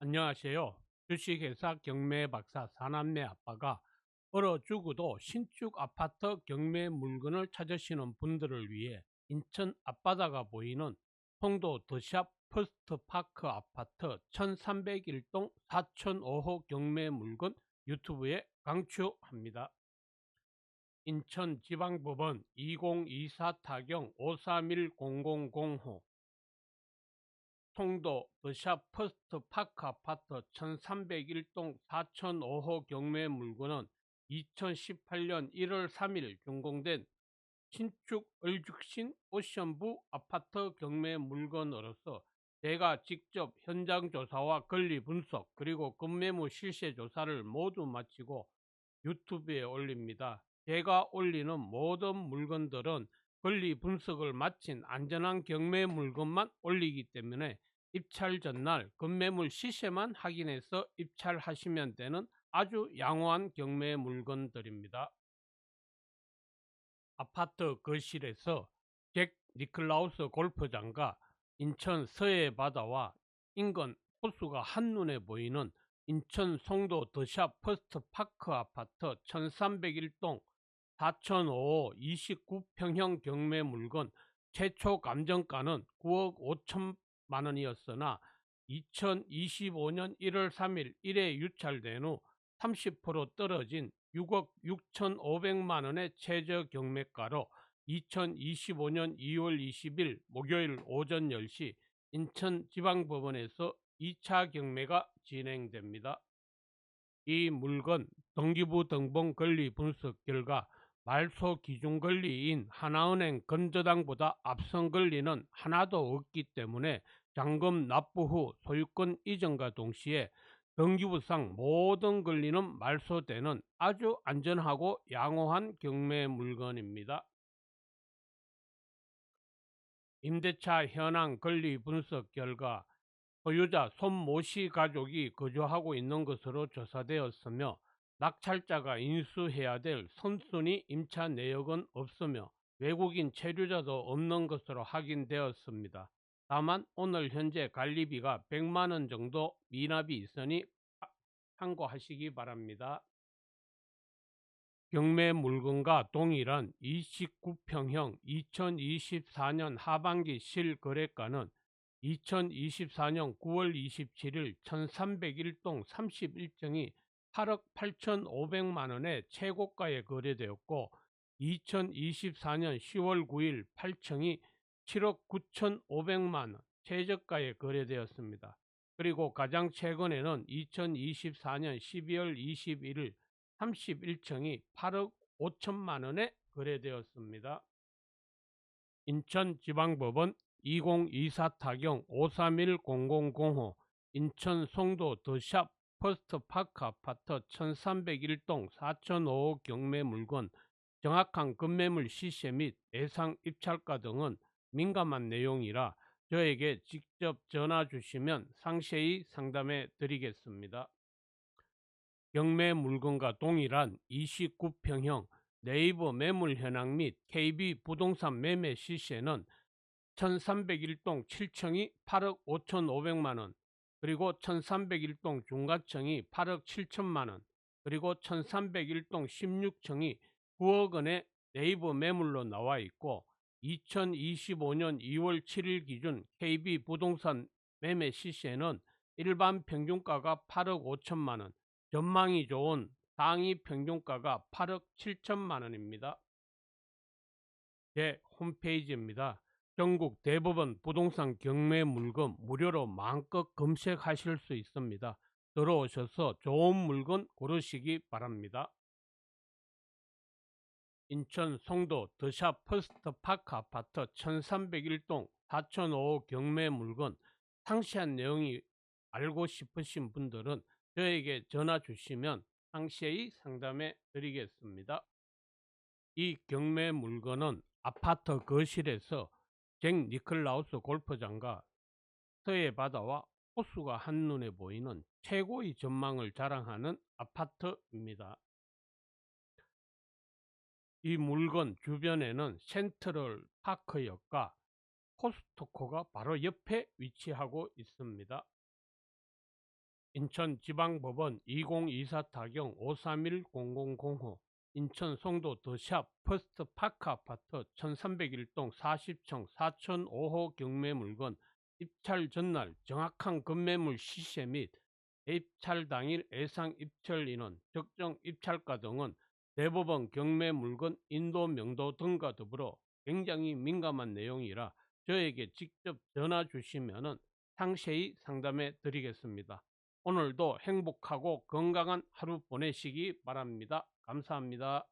안녕하세요. 주식회사 경매 박사 사남매 아빠가 얼어 죽어도 신축 아파트 경매 물건을 찾으시는 분들을 위해 인천 앞바다가 보이는 송도 더샵 퍼스트파크 아파트 1301동 4005호 경매 물건 유튜브에 강추합니다. 인천지방법원 2024 타경 531000호 송도 더샵 퍼스트 파크 아파트 1301동 4005호 경매 물건은 2018년 1월 3일 준공된 신축 얼죽신 오션부 아파트 경매 물건으로서 제가 직접 현장 조사와 권리 분석 그리고 급매물 실세 조사를 모두 마치고 유튜브에 올립니다. 제가 올리는 모든 물건들은 권리 분석을 마친 안전한 경매 물건만 올리기 때문에 입찰 전날 급매물 시세만 확인해서 입찰하시면 되는 아주 양호한 경매 물건들입니다. 아파트 거실에서 잭 니클라우스 골프장과 인천 서해 바다와 인근 호수가 한눈에 보이는 인천 송도 더샵 퍼스트 파크 아파트 1301동 4005 29평형 경매 물건 최초 감정가는 9억 5천 만 원이었으나 2025년 1월 3일 1회 유찰된 후 30% 떨어진 6억 6천5백만 원의 최저 경매가로 2025년 2월 20일 목요일 오전 10시 인천지방법원에서 2차 경매가 진행됩니다. 이 물건 등기부 등본 권리 분석 결과 말소 기준 권리인 하나은행 건저당보다 앞선 권리는 하나도 없기 때문에 잔금 납부 후 소유권 이전과 동시에 등기부상 모든 권리는 말소되는 아주 안전하고 양호한 경매 물건입니다. 임대차 현황 권리 분석 결과 소유자 손 모 씨 가족이 거주하고 있는 것으로 조사되었으며 낙찰자가 인수해야 될 선순위 임차 내역은 없으며 외국인 체류자도 없는 것으로 확인되었습니다. 다만 오늘 현재 관리비가 100만원 정도 미납이 있으니 참고하시기 바랍니다. 경매 물건과 동일한 29평형 2024년 하반기 실거래가는 2024년 9월 27일 1301동 31정이 8억 8,500만 원의 최고가에 거래되었고 2024년 10월 9일 8층이 7억 9,500만 원 최저가에 거래되었습니다. 그리고 가장 최근에는 2024년 12월 21일 31층이 8억 5천만 원에 거래되었습니다. 인천지방법원 2024 타경 531000호 인천 송도 더샵 퍼스트 파크 아파트 1301동 4005 경매 물건 정확한 급매물 시세 및 예상 입찰가 등은 민감한 내용이라 저에게 직접 전화 주시면 상세히 상담해 드리겠습니다. 경매 물건과 동일한 29평형 네이버 매물 현황 및 KB 부동산 매매 시세는 1301동 7층이 8억 5,500만원, 그리고 1301동 중가층이 8억 7천만원, 그리고 1301동 16층이 9억 원의 네이버 매물로 나와 있고 2025년 2월 7일 기준 KB 부동산 매매 시세는 일반 평균가가 8억 5천만 원, 전망이 좋은 상위 평균가가 8억 7천만 원입니다. 제 홈페이지입니다. 전국 대법원 부동산 경매 물건 무료로 마음껏 검색하실 수 있습니다. 들어오셔서 좋은 물건 고르시기 바랍니다. 인천 송도 더샵 퍼스트 파크 아파트 1301동 4005 경매 물건 상세한 내용이 알고 싶으신 분들은 저에게 전화 주시면 상세히 상담해 드리겠습니다. 이 경매 물건은 아파트 거실에서 잭 니클라우스 골프장과 서해 바다와 호수가 한눈에 보이는 최고의 전망을 자랑하는 아파트입니다. 이 물건 주변에는 센트럴 파크역과 코스트코가 바로 옆에 위치하고 있습니다. 인천지방법원 2024 타경 531-0005 인천 송도 더샵 퍼스트 파크 아파트 1301동 40층 4005호 경매 물건 입찰 전날 정확한 건매물 시세 및 입찰 당일 예상 입찰 인원, 적정 입찰가 등은 대법원 경매 물건 인도 명도 등과 더불어 굉장히 민감한 내용이라 저에게 직접 전화 주시면 상세히 상담해 드리겠습니다. 오늘도 행복하고 건강한 하루 보내시기 바랍니다. 감사합니다.